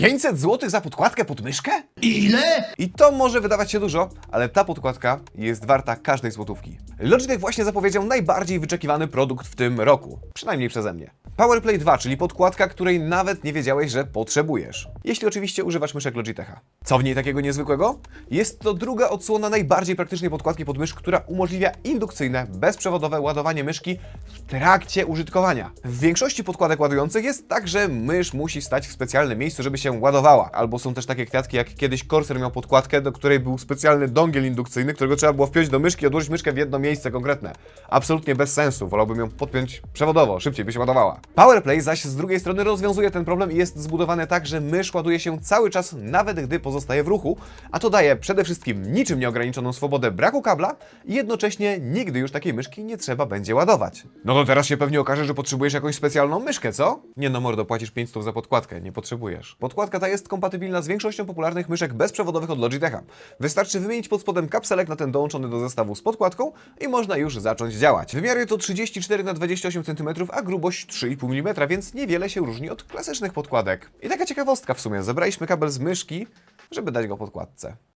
500 zł za podkładkę pod myszkę? Ile? I to może wydawać się dużo, ale ta podkładka jest warta każdej złotówki. Logitech właśnie zapowiedział najbardziej wyczekiwany produkt w tym roku. Przynajmniej przeze mnie. PowerPlay 2, czyli podkładka, której nawet nie wiedziałeś, że potrzebujesz. Jeśli oczywiście używasz myszek Logitecha. Co w niej takiego niezwykłego? Jest to druga odsłona najbardziej praktycznej podkładki pod mysz, która umożliwia indukcyjne, bezprzewodowe ładowanie myszki w trakcie użytkowania. W większości podkładek ładujących jest tak, że mysz musi stać w specjalnym miejscu, żeby się ładowała. Albo są też takie kwiatki, jak kiedyś Corsair miał podkładkę, do której był specjalny dongiel indukcyjny, którego trzeba było wpiąć do myszki i odłożyć myszkę w jedno miejsce konkretne. Absolutnie bez sensu, wolałbym ją podpiąć przewodowo, szybciej by się ładowała. PowerPlay zaś z drugiej strony rozwiązuje ten problem i jest zbudowany tak, że mysz ładuje się cały czas, nawet gdy pozostaje w ruchu, a to daje przede wszystkim niczym nieograniczoną swobodę braku kabla i jednocześnie nigdy już takiej myszki nie trzeba będzie ładować. No to teraz się pewnie okaże, że potrzebujesz jakąś specjalną myszkę, co? Nie no mordo, płacisz 500 za podkładkę, nie potrzebujesz. Podkładka ta jest kompatybilna z większością popularnych myszek bezprzewodowych od Logitecha. Wystarczy wymienić pod spodem kapselek na ten dołączony do zestawu z podkładką i można już zacząć działać. Wymiary to 34 na 28 cm, a grubość 3,5 mm, więc niewiele się różni od klasycznych podkładek. I taka ciekawostka w sumie, zebraliśmy kabel z myszki, żeby dać go podkładce.